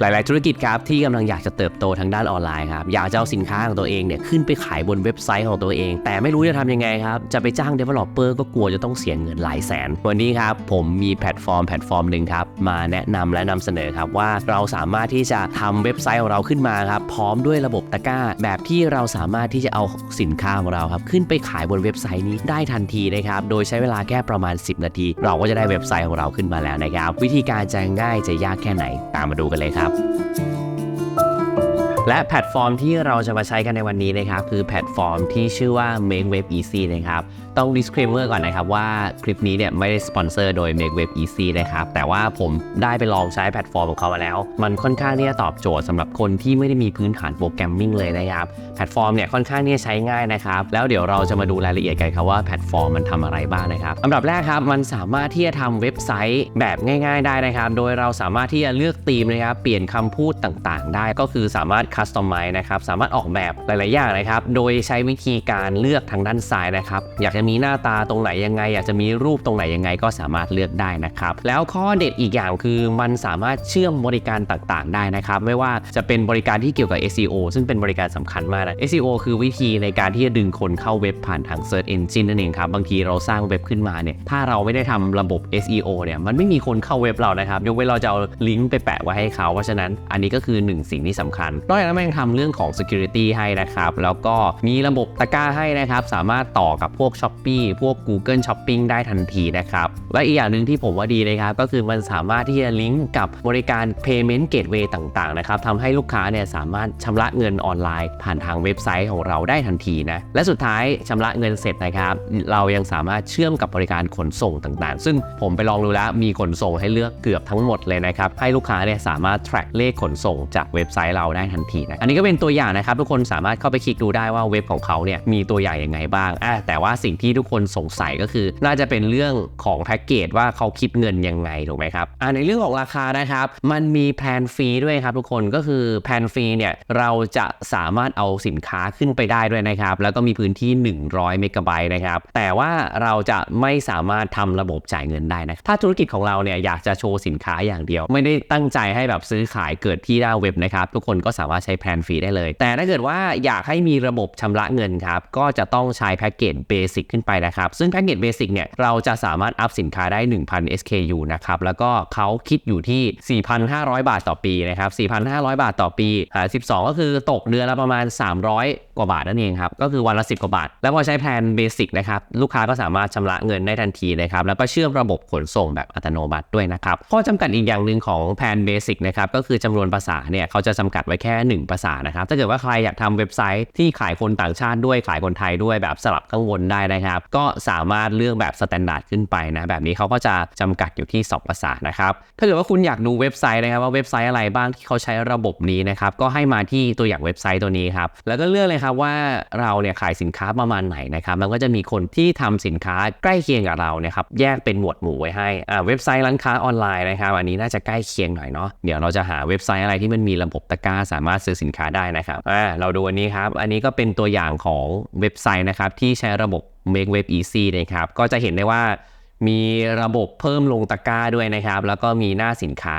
หลาย ๆ ธุรกิจครับที่กำลังอยากจะเติบโตทางด้านออนไลน์ครับอยากจะเอาสินค้าของตัวเองเนี่ยขึ้นไปขายบนเว็บไซต์ของตัวเอง แต่ไม่รู้จะทำยังไงครับจะไปจ้าง Developer ก็กลัวจะต้องเสียเงินหลายแสน วันนี้ครับผมมีแพลตฟอร์มแพลตฟอร์มหนึ่งครับมาแนะนำและนำเสนอครับว่าเราสามารถที่จะทำเว็บไซต์ของเราขึ้นมาครับพร้อมด้วยระบบตะกร้า แบบที่เราสามารถที่จะเอาสินค้าของเราครับขึ้นไปขายบนเว็บไซต์นี้ได้ทันทีนะครับโดยใช้เวลาแค่ประมาณ 10 นาที เราก็จะได้เว็บไซต์ของเราขึ้นมาแล้วนะครับวิธีการจะง่ายจะยากแค่ไหนตามมาดูกันเลยครับครับ และแพลตฟอร์มที่เราจะมาใช้กันในวันนี้นะครับ คือแพลตฟอร์มที่ชื่อว่า Make Web Easy นะครับ ต้อง disclaimer ก่อนนะครับว่าคลิปนี้เนี่ยไม่ได้สปอนเซอร์โดย Make Web Easy นะครับ แต่ว่าผมได้ไปลองใช้แพลตฟอร์มของเขามาแล้ว มันค่อนข้างที่จะตอบโจทย์สำหรับคนที่ไม่ได้มีพื้นฐานโปรแกรมมิ่งเลยนะครับ แพลตฟอร์มเนี่ยค่อนข้างที่จะใช้ง่ายนะครับ แล้วเดี๋ยวเราจะมาดูรายละเอียดกันครับว่าแพลตฟอร์มมันทำอะไรบ้างนะครับอันดับแรกครับมันสามารถที่จะทำเว็บไซต์แบบง่าย ๆ ได้นะครับ โดยเราสามารถที่จะเลือกธีมนะครับ เปลี่ยนคำพูดต่างๆ ได้ก็คือสามารถคัสตอมไมนะครับสามารถออกแบบหลาย ๆ อย่างนะครับ โดยใช้วิธีการเลือกทางด้านซ้ายนะครับ อยากจะมีหน้าตาตรงไหนยังไง อยากจะมีรูปตรงไหนยังไงก็สามารถเลือกได้นะครับ แล้วข้อเด็ดอีกอย่างคือมันสามารถเชื่อมบริการต่าง ๆ ได้นะครับ ไม่ว่าจะเป็นบริการที่เกี่ยวกับ SEO ซึ่งเป็นบริการสำคัญมากนะ SEO คือวิธีในการที่จะดึงคนเข้าเว็บผ่านทาง Search Engine นั่นเองครับบางทีเราสร้างเว็บขึ้นมาเนี่ยถ้าเราไม่ได้ทำระบบ SEO เนี่ยมันไม่มีคนเข้าเว็บเรานะครับยกเว้นเราจะเอาลิงก์ไปแปะไว้ให้เขาเพราะฉะนั้นอันนี้ก็คือหนึ่งสิ่งที่สำคัญนอกจากนั้นมันยังทำเรื่องของ security ให้นะครับ แล้วก็มีระบบตะกร้าให้นะครับ สามารถต่อกับพวก Shopee พวก Google Shopping ได้ทันทีนะครับ และอีกอย่างหนึ่งที่ผมว่าดีนะครับ ก็คือมันสามารถที่จะลิงก์กับบริการ payment gateway ต่างๆนะครับทำให้ลูกค้าเนี่ยสามารถชำระเงินออนไลน์ ผ่านทางเว็บไซต์ของเราได้ทันทีนะ และสุดท้ายชำระเงินเสร็จนะครับ เรายังสามารถเชื่อมกับบริการขนส่งต่างๆ ซึ่งผมไปลองดูแล้วมีขนส่งให้เลือกเกือบทั้งหมดเลยนะครับ ให้ลูกค้าเนี่ยสามารถ track เลขขนส่งจากเว็บไซต์เราได้ทันทีนะอันนี้ก็เป็นตัวอย่างนะครับทุกคนสามารถเข้าไปคลิกดูได้ว่าเว็บของเขาเนี่ยมีตัวอย่างยังไงบ้างอะแต่ว่าสิ่งที่ทุกคนสงสัยก็คือ น่าจะเป็นเรื่องของแพ็กเกจว่าเขาคิดเงินยังไงถูกไหมครับอะในเรื่องของราคานะครับ มันมีแพลนฟรีด้วยครับทุกคนก็คือแพลนฟรีเนี่ยเราจะสามารถเอาสินค้าขึ้นไปได้ด้วยนะครับ แล้วก็มีพื้นที่ 100 เมกะไบต์นะครับ แต่ว่าเราจะไม่สามารถทำระบบจ่ายเงินได้นะ ถ้าธุรกิจของเราเนี่ยอยากจะโชว์สินค้าอย่างเดียว ไม่ได้ตั้งใจให้แบบซื้อขายเกิดที่หน้าเว็บนะครับ ทุกคนก็สามารถใช้แพลนฟรีได้เลย แต่ถ้าเกิดว่าอยากให้มีระบบชำระเงินครับ ก็จะต้องใช้แพ็กเกจเบสิกขึ้นไปนะครับ ซึ่งแพ็กเกจเบสิกเนี่ย เราจะสามารถอัพสินค้าได้ 1,000 SKU นะครับ แล้วก็เขาคิดอยู่ที่ 4,500 บาทต่อปีนะครับ 4,500 บาทต่อปีอ่า12 ก็คือตกเดือนละประมาณ 300 กว่าบาทนั่นเองครับ ก็คือวันละ 10 กว่าบาท แล้วพอใช้แพลนเบสิกนะครับ ลูกค้าก็สามารถชำระเงินได้ทันทีนะครับ แล้วก็เชื่อมระบบขนส่งแบบอัตโนมัติด้วยนะครับ ข้อจำกัดอีกอย่างหนึ่งของแพลนเบสิกนะครับ ก็คือจำนวนภาษาเนี่ยเขาจะจำกัดไว้แค่1ภาษานะครับ ถ้าเกิดว่าใครอยากทำเว็บไซต์ที่ขายคนต่างชาติด้วยขายคนไทยด้วยแบบสลับข้างบนได้นะครับ ก็สามารถเลือกแบบสแตนดาร์ดขึ้นไปนะ แบบนี้เขาก็จะจำกัดอยู่ที่ 2 ภาษานะครับ ถ้าเกิดว่าคุณอยากดูเว็บไซต์นะครับว่าเว็บไซต์อะไรบ้างที่เขาใช้ระบบนี้นะครับ ก็ให้มาที่ตัวอย่างเว็บไซต์ตัวนี้ครับ แล้วก็เลือกเลยครับว่าเราเนี่ยขายสินค้าประมาณไหนนะครับ มันก็จะมีคนที่ทำสินค้าใกล้เคียงกับเราเนี่ยครับ แยกเป็นหมวดหมู่ไว้ให้ อ่า เว็บไซต์ร้านค้าออนไลน์นะครับ อันนี้น่าจะใกล้เคียงหน่อยเนาะ เดี๋ยวเราจะหาเว็บไซต์อะไรที่มันมีระบบตะกร้าสามารถซื้อสินค้าได้นะครับอ่าเราดูอันนี้ครับ อันนี้ก็เป็นตัวอย่างของเว็บไซต์นะครับ ที่ใช้ระบบ Make Web Easy นะครับ ก็จะเห็นได้ว่ามีระบบเพิ่มลงตะกร้าด้วยนะครับ แล้วก็มีหน้าสินค้า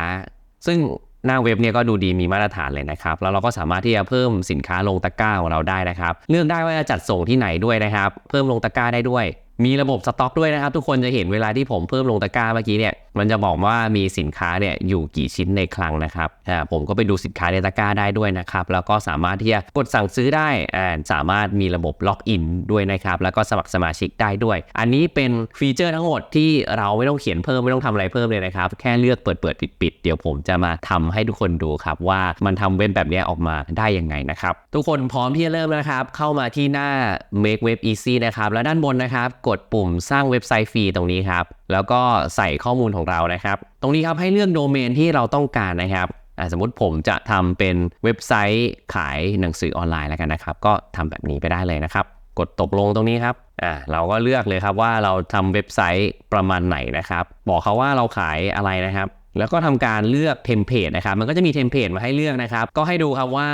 ซึ่งหน้าเว็บเนี่ยก็ดูดีมีมาตรฐานเลยนะครับ แล้วเราก็สามารถที่จะเพิ่มสินค้าลงตะกร้าของเราได้นะครับ เลือกได้ว่าจะจัดส่งที่ไหนด้วยนะครับ เพิ่มลงตะกร้าได้ด้วย มีระบบสต็อกด้วยนะครับ ทุกคนจะเห็นเวลาที่ผมเพิ่มลงตะกร้าเมื่อกี้เนี่ยมันจะบอกว่ามีสินค้าเนี่ยอยู่กี่ชิ้นในคลังนะครับอ่าผมก็ไปดูสินค้าในตะกร้าได้ด้วยนะครับ แล้วก็สามารถที่จะกดสั่งซื้อได้อ่าสามารถมีระบบล็อกอินด้วยนะครับ แล้วก็สมัครสมาชิกได้ด้วย อันนี้เป็นฟีเจอร์ทั้งหมดที่เราไม่ต้องเขียนเพิ่มไม่ต้องทำอะไรเพิ่มเลยนะครับ แค่เลือกเปิดเปิดปิดปิดเดี๋ยวผมจะมาทำให้ทุกคนดูครับว่ามันทำเว็บแบบนี้ออกมาได้ยังไงนะครับทุกคนพร้อมที่จะเริ่มนะครับ เข้ามาที่หน้า Make Web Easy นะครับแล้วด้านบนนะครับกดปุ่มสร้างเว็บไซต์ฟรีตรงนี้ครับ แล้วก็ใส่ข้อมูลของเรานะครับ ตรงนี้ครับให้เลือกโดเมนที่เราต้องการนะครับอ่าสมมติผมจะทำเป็นเว็บไซต์ขายหนังสือออนไลน์แล้วกันนะครับ ก็ทำแบบนี้ไปได้เลยนะครับ กดตกลงตรงนี้ครับอ่าเราก็เลือกเลยครับว่าเราทำเว็บไซต์ประมาณไหนนะครับ บอกเขาว่าเราขายอะไรนะครับ แล้วก็ทำการเลือกเทมเพลตนะครับ มันก็จะมีเทมเพลตมาให้เลือกนะครับ ก็ให้ดูครับว่า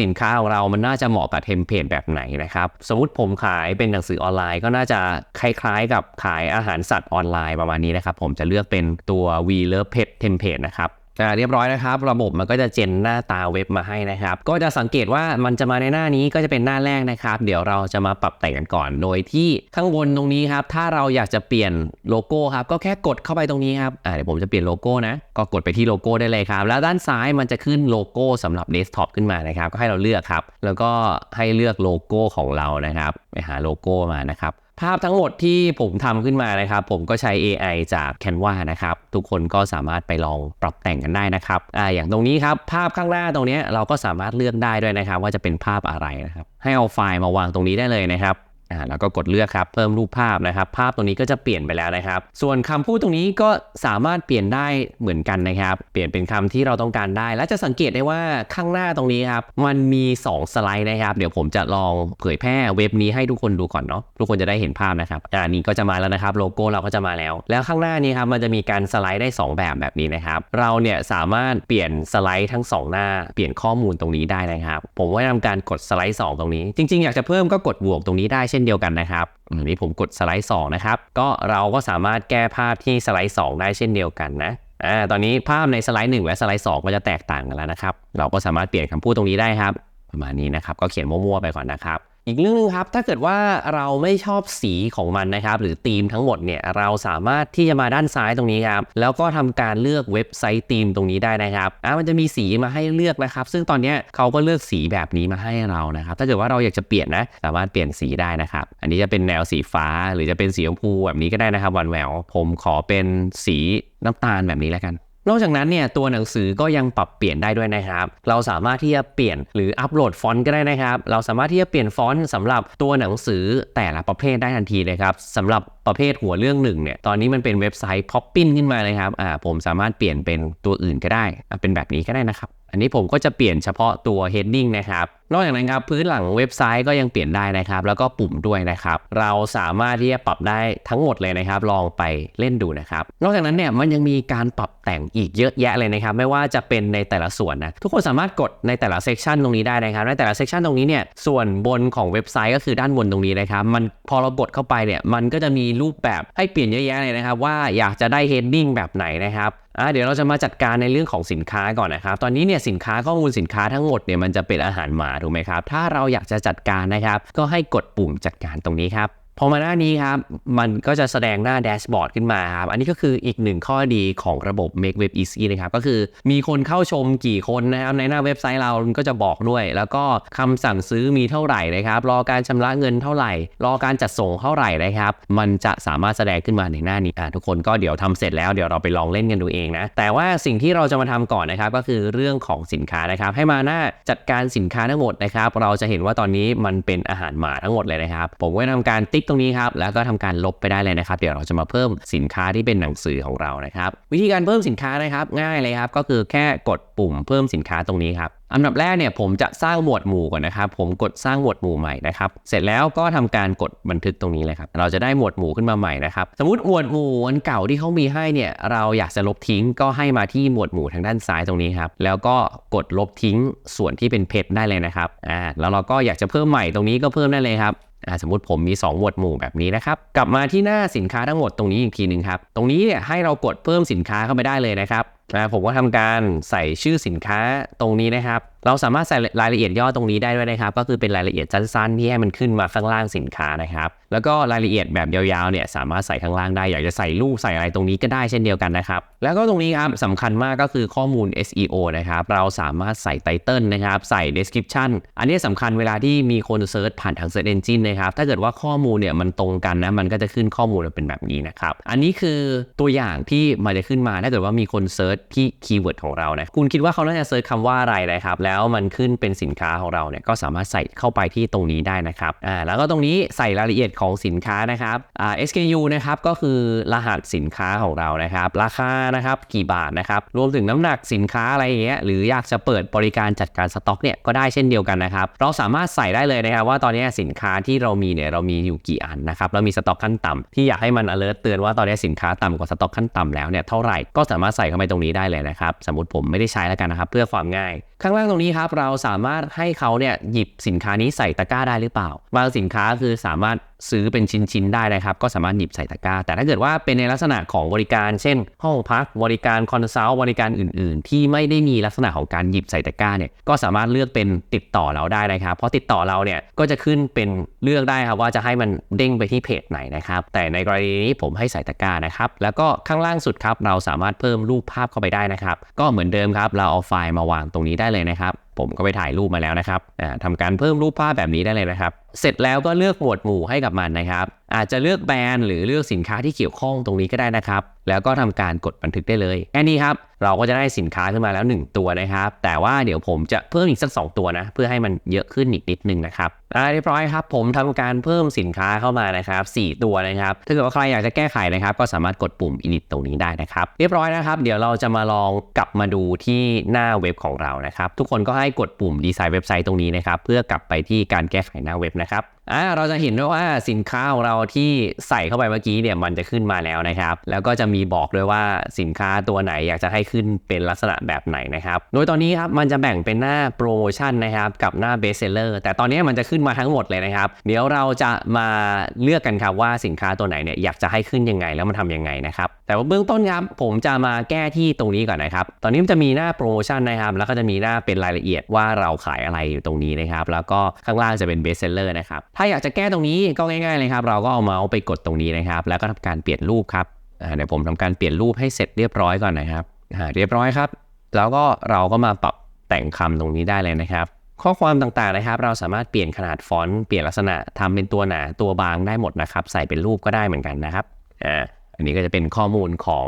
สินค้าของเรามันน่าจะเหมาะกับเทมเพลตแบบไหนนะครับ สมมติผมขายเป็นหนังสือออนไลน์ ก็น่าจะคล้ายๆ กับขายอาหารสัตว์ออนไลน์ประมาณนี้นะครับ ผมจะเลือกเป็นตัว We Love Pet Template นะครับ อ่าเรียบร้อยนะครับ ระบบมันก็จะเจนหน้าตาเว็บมาให้นะครับ ก็จะสังเกตว่ามันจะมาในหน้านี้ก็จะเป็นหน้าแรกนะครับ เดี๋ยวเราจะมาปรับแต่งกันก่อน โดยที่ข้างบนตรงนี้ครับ ถ้าเราอยากจะเปลี่ยนโลโก้ครับ ก็แค่กดเข้าไปตรงนี้ครับอ่าเดี๋ยวผมจะเปลี่ยนโลโก้นะ ก็กดไปที่โลโก้ได้เลยครับ แล้วด้านซ้ายมันจะขึ้นโลโก้สำหรับเดสก์ท็อปขึ้นมานะครับ ก็ให้เราเลือกครับ แล้วก็ให้เลือกโลโก้ของเรานะครับ ไปหาโลโก้มานะครับ ภาพทั้งหมดที่ผมทำขึ้นมานะครับ ผมก็ใช้ AI จาก Canva นะครับ ทุกคนก็สามารถไปลองปรับแต่งกันได้นะครับอ่าอย่างตรงนี้ครับ ภาพข้างหน้าตรงนี้เราก็สามารถเลือกได้ด้วยนะครับ ว่าจะเป็นภาพอะไรนะครับ ให้เอาไฟล์มาวางตรงนี้ได้เลยนะครับ อ่าแล้วก็กดเลือกครับเพิ่มรูปภาพนะครับ ภาพตรงนี้ก็จะเปลี่ยนไปแล้วนะครับ ส่วนคำพูดตรงนี้ก็สามารถเปลี่ยนได้เหมือนกันนะครับ เปลี่ยนเป็นคำที่เราต้องการได้ และจะสังเกตได้ว่าข้างหน้าตรงนี้ครับมันมี 2 สไลด์นะครับ เดี๋ยวผมจะลองเผยแพร่เว็บนี้ให้ทุกคนดูก่อนเนาะทุกคนจะได้เห็นภาพนะครับอ่านี่ก็จะมาแล้วนะครับโลโก้เราก็จะมาแล้ว แล้วข้างหน้านี้ครับมันจะมีการสไลด์ได้ 2 แบบแบบนี้นะครับ เราเนี่ยสามารถเปลี่ยนสไลด์ทั้ง 2 หน้า เปลี่ยนข้อมูลตรงนี้ได้นะครับ ผมว่าทำการกดสไลด์ 2 ตรงนี้ จริง ๆ อยากจะเพิ่มก็กดบวกตรงนี้ได้เช่่นเดียวกันนะครับอันนี้ผมกดสไลด์ 2 นะครับ ก็เราก็สามารถแก้ภาพที่สไลด์ 2 ได้เช่นเดียวกันนะอ่าตอนนี้ภาพในสไลด์ 1 และสไลด์ 2 ก็จะแตกต่างกันแล้วนะครับ เราก็สามารถเปลี่ยนคำพูดตรงนี้ได้ครับ ประมาณนี้นะครับ ก็เขียนมั่วๆไปก่อนนะครับ อีกเรื่องหนึงครับ ถ้าเกิดว่าเราไม่ชอบสีของมันนะครับ หรือธีมทั้งหมดเนี่ย เราสามารถที่จะมาด้านซ้ายตรงนี้ครับ แล้วก็ทำการเลือกเว็บไซต์ธีมตรงนี้ได้นะครับ อ่ามันจะมีสีมาให้เลือกนะครับ ซึ่งตอนนี้เขาก็เลือกสีแบบนี้มาให้เรานะครับ ถ้าเกิดว่าเราอยากจะเปลี่ยนนะ สามารถเปลี่ยนสีได้นะครับ อันนี้จะเป็นแนวสีฟ้า หรือจะเป็นสีชมพูแบบนี้ก็ได้นะครับวันแหววผมขอเป็นสีน้ำตาลแบบนี้แล้วกัน นอกจากนั้นเนี่ยตัวหนังสือก็ยังปรับเปลี่ยนได้ด้วยนะครับ เราสามารถที่จะเปลี่ยนหรืออัปโหลดฟอนต์ก็ได้นะครับ เราสามารถที่จะเปลี่ยนฟอนต์สำหรับตัวหนังสือแต่ละประเภทได้ทันทีเลยครับสำหรับ ประเภทหัวเรื่องหนึ่งเนี่ย ตอนนี้มันเป็นเว็บไซต์ popping ขึ้นมาเลยครับ อ่า ผมสามารถเปลี่ยนเป็นตัวอื่นก็ได้อะเป็นแบบนี้ก็ได้นะครับ อันนี้ผมก็จะเปลี่ยนเฉพาะตัว heading นะครับ นอกจากนั้นครับ พื้นหลังเว็บไซต์ก็ยังเปลี่ยนได้นะครับ แล้วก็ปุ่มด้วยนะครับ เราสามารถที่จะปรับได้ทั้งหมดเลยนะครับ ลองไปเล่นดูนะครับ นอกจากนั้นเนี่ยมันยังมีการปรับแต่งอีกเยอะแยะเลยนะครับ ไม่ว่าจะเป็นในแต่ละส่วนนะ ทุกคนสามารถกดในแต่ละเซกชันตรงนี้ได้นะครับ ในแต่ละเซกชันตรงนี้เนี่ย ส่วนบนของเว็บไซต์ก็คือด้านบนตรงนี้นะครับ มันพอเรากดเข้าไปเนี่ย มันก็จะมีรูปแบบให้เปลี่ยนเยอะแยะเลยนะครับ ว่าอยากจะได้ heading แบบไหนนะครับอะเดี๋ยวเราจะมาจัดการในเรื่องของสินค้าก่อนนะครับ ตอนนี้เนี่ยสินค้าข้อมูลสินค้าทั้งหมดเนี่ยมันจะเป็นอาหารหมาถูกไหมครับ ถ้าเราอยากจะจัดการนะครับ ก็ให้กดปุ่มจัดการตรงนี้ครับ พอมาหน้านี้ครับ มันก็จะแสดงหน้าแดชบอร์ดขึ้นมาครับ อันนี้ก็คืออีกหนึ่งข้อดีของระบบ Make Web Easy นะครับ ก็คือมีคนเข้าชมกี่คนนะครับ ในหน้าเว็บไซต์เราก็จะบอกด้วย แล้วก็คำสั่งซื้อมีเท่าไหร่นะครับ รอการชำระเงินเท่าไหร่ รอการจัดส่งเท่าไหร่นะครับ มันจะสามารถแสดงขึ้นมาในหน้านี้อะทุกคนก็เดี๋ยวทำเสร็จแล้วเดี๋ยวเราไปลองเล่นกันดูเองนะ แต่ว่าสิ่งที่เราจะมาทำก่อนนะครับ ก็คือเรื่องของสินค้านะครับ ให้มาหน้าจัดการสินค้าทั้งหมดนะครับ เราจะเห็นว่าตอนนี้มันเป็นอาหารหมาทั้งหมดเลยนะครับ ผมก็ทำการติ๊กตรงนี้ครับ แล้วก็ทำการลบไปได้เลยนะครับ เดี๋ยวเราจะมาเพิ่มสินค้าที่เป็นหนังสือของเรานะครับ วิธีการเพิ่มสินค้านะครับง่ายเลยครับ ก็คือแค่กดปุ่มเพิ่มสินค้าตรงนี้ครับอันดับแรกเนี่ยผมจะสร้างหมวดหมู่ก่อนนะครับ ผมกดสร้างหมวดหมู่ใหม่นะครับ เสร็จแล้วก็ทำการกดบันทึกตรงนี้เลยครับ เราจะได้หมวดหมู่ขึ้นมาใหม่นะครับ สมมติหมวดหมู่อันเก่าที่เขามีให้เนี่ย เราอยากจะลบทิ้งก็ให้มาที่หมวดหมู่ทางด้านซ้ายตรงนี้ครับ แล้วก็กดลบทิ้งส่วนที่เป็นเพจได้เลยนะครับ อ่า แล้วเราก็อยากจะเพิ่มใหม่ตรงนี้ก็เพิ่มได้เลยครับ สมมติผมมี 2 หมวดหมู่แบบนี้นะครับ กลับมาที่หน้าสินค้าทั้งหมดตรงนี้อีกทีหนึ่งครับ ตรงนี้เนี่ยให้เรากดเพิ่มสินค้าเข้าไปได้เลยนะครับผมก็ทำการใส่ชื่อสินค้าตรงนี้นะครับ เราสามารถใส่รายละเอียดย่อตรงนี้ได้ด้วยนะครับ ก็คือเป็นรายละเอียดสั้นๆที่ให้มันขึ้นมาข้างล่างสินค้านะครับ แล้วก็รายละเอียดแบบยาวๆเนี่ยสามารถใส่ข้างล่างได้ อยากจะใส่รูปใส่อะไรตรงนี้ก็ได้เช่นเดียวกันนะครับ แล้วก็ตรงนี้ครับสำคัญมากก็คือข้อมูล SEO นะครับ เราสามารถใส่ไตเติลนะครับ ใส่ description อันนี้สำคัญเวลาที่มีคนเซิร์ชผ่านทาง Search Engine นะครับ ถ้าเกิดว่าข้อมูลเนี่ยมันตรงกันนะ มันก็จะขึ้นข้อมูลมาเป็นแบบนี้นะครับ อันนี้คือตัวอย่างที่มันจะขึ้นมาถ้าเกิดว่ามีคนเซิร์ชที่คีย์เวิร์ดของเรานะ คุณคิดว่าเขาน่าจะเซิร์ชคำว่าอะไรนะครับ แล้วแล้วมันขึ้นเป็นสินค้าของเราเนี่ยก็สามารถใส่เข้าไปที่ตรงนี้ได้นะครับอ่าแล้วก็ตรงนี้ใส่รายละเอียดของสินค้านะครับอ่า SKU นะครับก็คือรหัสสินค้าของเรานะครับ ราคานะครับกี่บาทนะครับรวมถึงน้ำหนักสินค้าอะไรอย่างเงี้ยหรืออยากจะเปิดบริการจัดการสต็อกเนี่ยก็ได้เช่นเดียวกันนะครับเราสามารถใส่ได้เลยนะครับว่าตอนนี้สินค้าที่เรามีเนี่ยเรามีอยู่กี่อันนะครับแล้วมีสต็อกขั้นต่ำที่อยากให้มัน alert เตือนว่าตอนนี้สินค้าต่ำกว่าสต็อกขั้นต่ำแล้วเนี่ยเท่าไหร่ก็สามารถใส่เข้าไปตรงนี้ได้เลยนะครับสมมติผมไม่ได้ใช้แล้วกันนะครับเพื่อความง่าย ข้างล่างตรงนี้นี้ครับเราสามารถให้เขาเนี่ยหยิบสินค้านี้ใส่ตะกร้าได้หรือเปล่าบางสินค้าคือสามารถซื้อเป็นชิ้นๆได้นะครับ ก็สามารถหยิบใส่ตะกร้า แต่ถ้าเกิดว่าเป็นในลักษณะของบริการ เช่น ห้องพักบริการคอนซัลท์บริการอื่น ๆ ที่ไม่ได้มีลักษณะของการหยิบใส่ตะกร้าเนี่ยก็สามารถเลือกเป็นติดต่อเราได้นะครับเพราะติดต่อเราเนี่ยก็จะขึ้นเป็นเลือกได้ครับว่าจะให้มันเด้งไปที่เพจไหนนะครับแต่ในกรณีนี้ผมให้ใส่ตะกร้านะครับแล้วก็ข้างล่างสุดครับเราสามารถเพิ่มรูปภาพเข้าไปได้นะครับ ก็เหมือนเดิมครับเราเอาไฟล์มาวางตรงนี้ได้เลยนะครับนะครับ ผมก็ไปถ่ายรูปมาแล้วนะครับทำการเพิ่มรูปภาพแบบนี้ได้เลยนะครับ เสร็จแล้วก็เลือกหมวดหมู่ให้กับมันนะครับ อาจจะเลือกแบรนด์หรือเลือกสินค้าที่เกี่ยวข้องตรงนี้ก็ได้นะครับ แล้วก็ทำการกดบันทึกได้เลยแค่นี้ครับ เราก็จะได้สินค้าขึ้นมาแล้ว 1 ตัวนะครับ แต่ว่าเดี๋ยวผมจะเพิ่มอีกสัก 2 ตัวนะ เพื่อให้มันเยอะขึ้นอีกนิดนึงนะครับอ่าเรียบร้อยครับ ผมทำการเพิ่มสินค้าเข้ามานะครับ 4 ตัวนะครับ ถ้าเกิดว่าใครอยากจะแก้ไขนะครับ ก็สามารถกดปุ่ม edit ตรงนี้ได้นะครับ เรียบร้อยนะครับ เดี๋ยวเราจะมาลองกลับมาดูที่หน้าเว็บของเรานะครับ ทุกคนก็ให้กดปุ่มดีไซน์เว็บไซต์ตรงนี้นะครับ เพื่อกลับไปที่การแก้ไขหน้าเว็บนะครับ อ่าเราจะเห็นด้วยว่าสินค้าของเราที่ใส่เข้าไปเมื่อกี้เนี่ยมันจะขึ้นมาแล้วนะครับ แล้วก็จะมีบอกด้วยว่าสินค้าตัวไหนอยากจะให้ขึ้นเป็นลักษณะแบบไหนนะครับ โดยตอนนี้ครับมันจะแบ่งเป็นหน้าโปรโมชั่นนะครับกับหน้าเบสเซลเลอร์แต่ตอนนี้มันจะขึ้นมาทั้งหมดเลยนะครับ เดี๋ยวเราจะมาเลือกกันครับว่าสินค้าตัวไหนเนี่ยอยากจะให้ขึ้นยังไงแล้วมันทำยังไงนะครับ แต่ว่าเบื้องต้นครับผมจะมาแก้ที่ตรงนี้ก่อนนะครับ ตอนนี้มันจะมีหน้าโปรโมชั่นนะครับ แล้วก็จะมีหน้าเป็นรายละเอียดว่าเราขายอะไรอยู่ตรงนี้นะครับ แล้วก็ข้างล่างจะเป็นเบสเซลเลอร์นะครับถ้าอยากจะแก้ตรงนี้ก็ง่ายๆเลยครับ เราก็เอาเมาส์ไปกดตรงนี้นะครับ แล้วก็ทำการเปลี่ยนรูปครับเดี๋ยวผมทำการเปลี่ยนรูปให้เสร็จเรียบร้อยก่อนนะครับเรียบร้อยครับ แล้วก็เราก็มาปรับแต่งคำตรงนี้ได้เลยนะครับ ข้อความต่างๆนะครับ เราสามารถเปลี่ยนขนาดฟอนต์เปลี่ยนลักษณะทำเป็นตัวหนาตัวบางได้หมดนะครับ ใส่เป็นรูปก็ได้เหมือนกันนะครับอ่าอันนี้ก็จะเป็นข้อมูลของ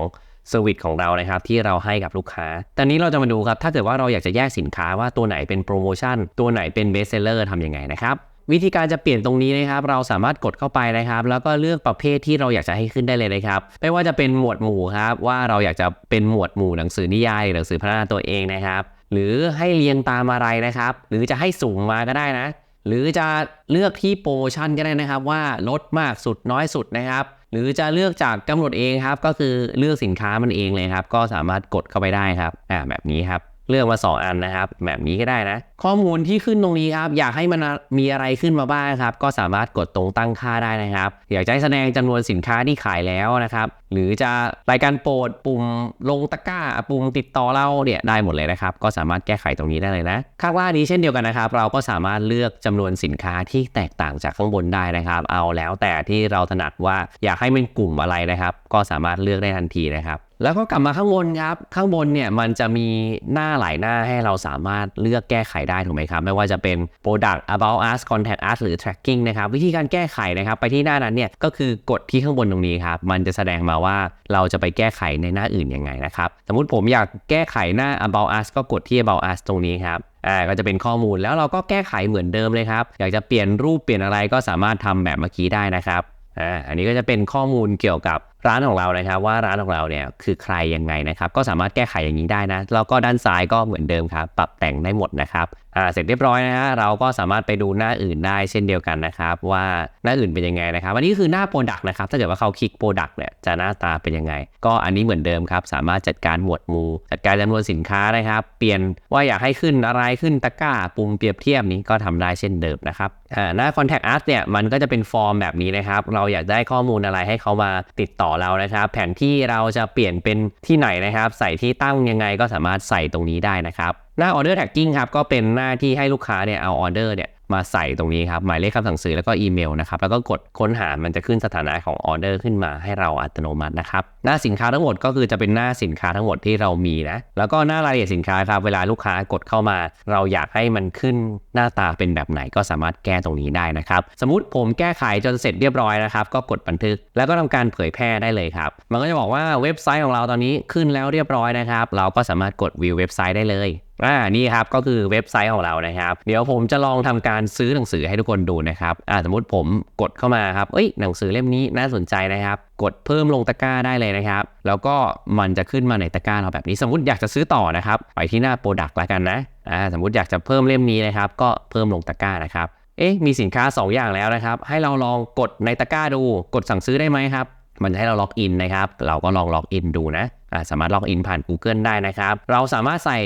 เซอร์วิสของเรานะครับที่เราให้กับลูกค้า ตอนนี้เราจะมาดูครับ ถ้าเกิดว่าเราอยากจะแยกสินค้าว่าตัวไหนเป็นโปรโมชั่น ตัวไหนเป็นเบสเซลเลอร์ทำยังไงนะครับ วิธีการจะเปลี่ยนตรงนี้นะครับ เราสามารถกดเข้าไปนะครับ แล้วก็เลือกประเภทที่เราอยากจะให้ขึ้นได้เลยนะครับ ไม่ว่าจะเป็นหมวดหมู่ครับ ว่าเราอยากจะเป็นหมวดหมู่หนังสือนิยายหนังสือพัฒนาตัวเองนะครับ หรือให้เรียงตามอะไรนะครับ หรือจะให้สูงมาก็ได้นะ หรือจะเลือกที่โปรโมชั่นก็ได้นะครับ ว่าลดมากสุดน้อยสุดนะครับ หรือจะเลือกจากกำหนดเองครับ ก็คือเลือกสินค้ามันเองเลยครับ ก็สามารถกดเข้าไปได้ครับอ่าแบบนี้ครับ เลือกมา 2 อันนะครับ แบบนี้ก็ได้นะ ข้อมูลที่ขึ้นตรงนี้ครับ อยากให้มันมีอะไรขึ้นมาบ้างครับ ก็สามารถกดตรงตั้งค่าได้นะครับ อยากจะให้แสดงจำนวนสินค้าที่ขายแล้วนะครับ หรือจะรายการโปรดปุ่มลงตะกร้า ปุ่มติดต่อเราเนี่ยได้หมดเลยนะครับ ก็สามารถแก้ไขตรงนี้ได้เลยนะข้างล่างนี้เช่นเดียวกันนะครับ เราก็สามารถเลือกจำนวนสินค้าที่แตกต่างจากข้างบนได้นะครับ เอาแล้วแต่ที่เราถนัดว่าอยากให้เป็นกลุ่มอะไรนะครับ ก็สามารถเลือกได้ทันทีนะครับ แล้วก็กลับมาข้างบนครับ ข้างบนเนี่ยมันจะมีหน้าหลายหน้าให้เราสามารถเลือกแก้ไขได้ถูกไหมครับ ไม่ว่าจะเป็น product about us contact us หรือ tracking นะครับ วิธีการแก้ไขนะครับ ไปที่หน้านั้นเนี่ยก็คือกดที่ข้างบนตรงนี้ครับ มันจะแสดงมาว่าเราจะไปแก้ไขในหน้าอื่นยังไงนะครับ สมมุติผมอยากแก้ไขหน้า about us ก็กดที่ about us ตรงนี้ครับอ่าก็จะเป็นข้อมูลแล้วเราก็แก้ไขเหมือนเดิมเลยครับ อยากจะเปลี่ยนรูปเปลี่ยนอะไรก็สามารถทำแบบเมื่อกี้ได้นะครับอ่าอันนี้ก็จะเป็นข้อมูลเกี่ยวกับ ร้านของเรานะครับว่าร้านของเราเนี่ยคือใครยังไงนะครับก็สามารถแก้ไขอย่างนี้ได้นะแล้วก็ด้านซ้ายก็เหมือนเดิมครับปรับแต่งได้หมดนะครับอ่าเสร็จเรียบร้อยนะฮะเราก็สามารถไปดูหน้าอื่นได้เช่นเดียวกันนะครับ ว่าหน้าอื่นเป็นยังไงนะครับอันนี้คือหน้า Product นะครับถ้าเกิดว่าเขาคลิก Product เนี่ยจะหน้าตาเป็นยังไง ก็อันนี้เหมือนเดิมครับ สามารถจัดการหมวดหมู่จัดการจำนวนสินค้านะครับ เปลี่ยนว่าอยากให้ขึ้นอะไรขึ้นตะกร้าปุ่มเปรียบเทียบนี้ก็ทำได้เช่นเดิมนะครับ หน้า Contact Us เนี่ยมันก็จะเป็นฟอร์มแบบนี้นะครับ เราอยากได้ข้อมูลอะไรให้เขามาติดต่อเรานะครับ แผนที่เราจะเปลี่ยนเป็นที่ไหนนะครับ ใส่ที่ตั้งยังไงก็สามารถใส่ตรงนี้ได้นะครับ หน้า Order Tracking ครับก็เป็นหน้าที่ให้ลูกค้าเนี่ยเอาออเดอร์เนี่ย มาใส่ตรงนี้ครับ หมายเลขคำสั่งซื้อแล้วก็อีเมลนะครับ แล้วก็กดค้นหา มันจะขึ้นสถานะของออเดอร์ขึ้นมาให้เราอัตโนมัตินะครับ หน้าสินค้าทั้งหมดก็คือจะเป็นหน้าสินค้าทั้งหมดที่เรามีนะ แล้วก็หน้ารายละเอียดสินค้าครับ เวลาลูกค้ากดเข้ามา เราอยากให้มันขึ้นหน้าตาเป็นแบบไหนก็สามารถแก้ตรงนี้ได้นะครับ สมมติผมแก้ไขจนเสร็จเรียบร้อยนะครับ ก็กดบันทึก แล้วก็ทำการเผยแพร่ได้เลยครับ มันก็จะบอกว่าเว็บไซต์ของเราตอนนี้ขึ้นแล้วเรียบร้อยนะครับ เราก็สามารถกดวิวเว็บไซต์ได้เลย อ่านี่ครับก็คือเว็บไซต์ของเรานะครับ เดี๋ยวผมจะลองทำการซื้อหนังสือให้ทุกคนดูนะครับอ่าสมมติผมกดเข้ามาครับเอ้ยหนังสือเล่มนี้น่าสนใจนะครับ กดเพิ่มลงตะกร้าได้เลยนะครับ แล้วก็มันจะขึ้นมาในตะกร้าเราแบบนี้ สมมติอยากจะซื้อต่อนะครับไปที่หน้า Product แล้วกันนะอ่าสมมติอยากจะเพิ่มเล่มนี้นะครับ ก็เพิ่มลงตะกร้านะครับเอ๊ะมีสินค้า 2 อย่างแล้วนะครับ ให้เราลองกดในตะกร้าดู กดสั่งซื้อได้ไหมครับมันจะให้เราล็อกอินนะครับ เราก็ลองล็อกอินดูนะอ่าสามารถล็อกอินผ่าน Google ได้นะครับ เราสามารถใส่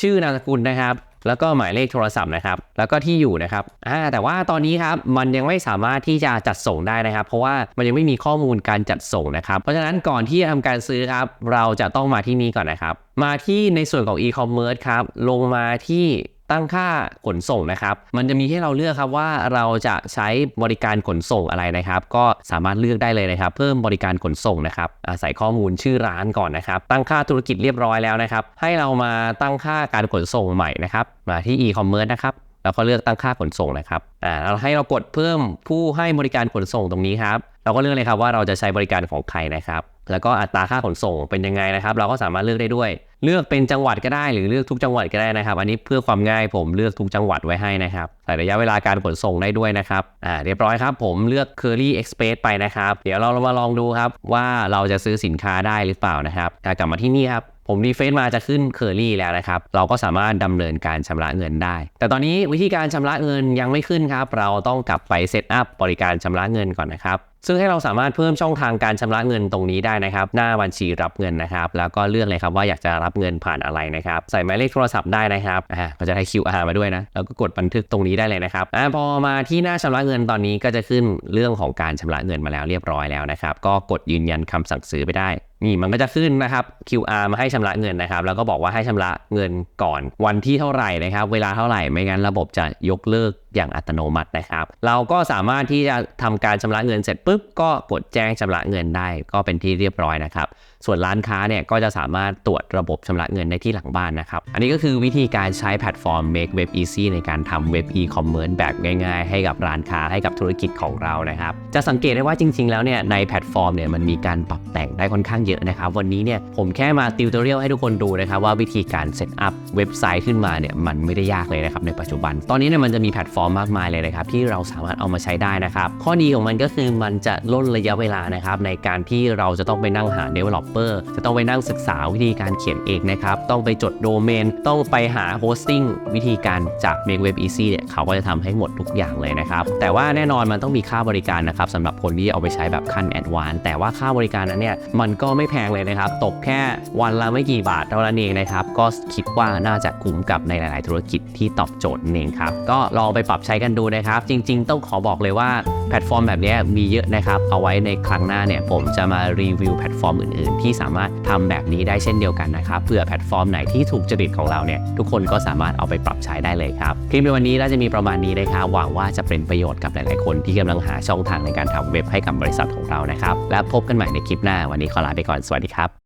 ชื่อนามสกุลนะครับแล้วก็หมายเลขโทรศัพท์นะครับ แล้วก็ที่อยู่นะครับอ่าแต่ว่าตอนนี้ครับมันยังไม่สามารถที่จะจัดส่งได้นะครับ เพราะว่ามันยังไม่มีข้อมูลการจัดส่งนะครับ เพราะฉะนั้นก่อนที่จะทำการซื้อครับ เราจะต้องมาที่นี่ก่อนนะครับ มาที่ในส่วนของ e-commerce ครับ ลงมาที่ ตั้งค่าขนส่งนะครับ มันจะมีให้เราเลือกครับว่าเราจะใช้บริการขนส่งอะไรนะครับ ก็สามารถเลือกได้เลยนะครับ เพิ่มบริการขนส่งนะครับอ่าใส่ข้อมูลชื่อร้านก่อนนะครับ ตั้งค่าธุรกิจเรียบร้อยแล้วนะครับ ให้เรามาตั้งค่าการขนส่งใหม่นะครับมาที่ e-commerce นะครับแล้วก็เลือกตั้งค่าขนส่งนะครับ อ่าเราให้เรากดเพิ่มผู้ให้บริการขนส่งตรงนี้ครับ เราก็เลือกเลยครับว่าเราจะใช้บริการของใครนะครับ แล้วก็อัตราค่าขนส่งเป็นยังไงนะครับ เราก็สามารถเลือกได้ด้วย เลือกเป็นจังหวัดก็ได้หรือเลือกทุกจังหวัดก็ได้นะครับ อันนี้เพื่อความง่ายผมเลือกทุกจังหวัดไว้ให้นะครับใส่ระยะเวลาการขนส่งได้ด้วยนะครับอ่าเรียบร้อยครับผมเลือก Curly Express ไปนะครับ เดี๋ยวเรามาลองดูครับว่าเราจะซื้อสินค้าได้หรือเปล่านะครับกลับมาที่นี่ครับผมรีเฟซมาจะขึ้นเคอรี่แล้วนะครับ เราก็สามารถดำเนินการชำระเงินได้ แต่ตอนนี้วิธีการชำระเงินยังไม่ขึ้นครับ เราต้องกลับไปเซตอัพบริการชำระเงินก่อนนะครับ ซึ่งให้เราสามารถเพิ่มช่องทางการชำระเงินตรงนี้ได้นะครับ หน้าบัญชีรับเงินนะครับ แล้วก็เลือกเลยครับว่าอยากจะรับเงินผ่านอะไรนะครับ ใส่หมายเลขโทรศัพท์ได้นะครับอ่าก็จะได้ QR มาด้วยนะ แล้วก็กดบันทึกตรงนี้ได้เลยนะครับอ่าพอมาที่หน้าชำระเงินตอนนี้ก็จะขึ้นเรื่องของการชำระเงินมาแล้วเรียบร้อยแล้วนะครับ ก็กดยืนยันคำสั่งซื้อไปได้นี่มันก็จะขึ้นนะครับ QR มาให้ชำระเงินนะครับ แล้วก็บอกว่าให้ชำระเงินก่อนวันที่เท่าไหร่นะครับ เวลาเท่าไหร่ไม่งั้นระบบจะยกเลิกอย่างอัตโนมัตินะครับ เราก็สามารถที่จะทำการชำระเงินเสร็จปุ๊บก็กดแจ้งชำระเงินได้ ก็เป็นที่เรียบร้อยนะครับ ส่วนร้านค้าเนี่ยก็จะสามารถตรวจระบบชำระเงินได้ที่หลังบ้านนะครับ อันนี้ก็คือวิธีการใช้แพลตฟอร์ม Make Web Easy ในการทำเว็บ e-commerce แบบง่าย ๆ ให้กับร้านค้าให้กับธุรกิจของเรานะครับ จะสังเกตได้ว่าจริง ๆ แล้วเนี่ยในแพลตฟอร์มเนี่ยมันมีการปรับแต่งได้ค่อนข้างเยอะนะครับ วันนี้เนี่ยผมแค่มาติวเตอร์เรียลให้ทุกคนดูนะครับว่าวิธีการเซตอัพ เว็บไซต์ขึ้นมาเนี่ยมันไม่ได้ยากเลยนะครับในปัจจุบัน ตอนนี้เนี่ยมันจะมีแพลตฟอร์มมากมายเลยนะครับที่เราสามารถเอามาใช้ได้นะครับ ข้อดีของมันก็คือมันจะลดระยะเวลานะครับในการที่เราจะต้องไปนั่งหา developer จะต้องไปนั่งศึกษาวิธีการเขียนเองนะครับต้องไปจดโดเมน ต้องไปหา hosting วิธีการจาก Make Web Easy เนี่ยเขาก็จะทำให้หมดทุกอย่างเลยนะครับแต่ว่าแน่นอนมันต้องมีค่าบริการนะครับสำหรับคนที่เอาไปใช้แบบขั้นแอดวานแต่ว่าค่าบริการนั้นเนี่ยมันก็ไม่แพงเลยนะครับตกแค่วันละไม่กี่บาทเท่านั้นเองนะครับก็คิดว่าน่าจะคุ้มกับในหลาย ๆ ธุรกิจที่ตอบโจทย์นั่นเองครับ ก็ลองไปปรับใช้กันดูนะครับ จริง ๆ ต้องขอบอกเลยว่าแพลตฟอร์มแบบนี้มีเยอะนะครับ เอาไว้ในครั้งหน้าเนี่ยผมจะมารีวิวแพลตฟอร์มอื่น ๆ ที่สามารถทำแบบนี้ได้เช่นเดียวกันนะครับเผื่อแพลตฟอร์มไหนที่ถูกจริตของเราเนี่ยทุกคนก็สามารถเอาไปปรับใช้ได้เลยครับคลิปในวันนี้น่าจะมีประมาณนี้นะครับหวังว่าจะเป็นประโยชน์กับหลาย ๆ คนที่กำลังหาช่องทางในการทำเว็บให้กับบริษัทของเรานะครับและพบกันใหม่ในคลิปหน้าวันนี้ขอลาไปก่อนสวัสดีครับ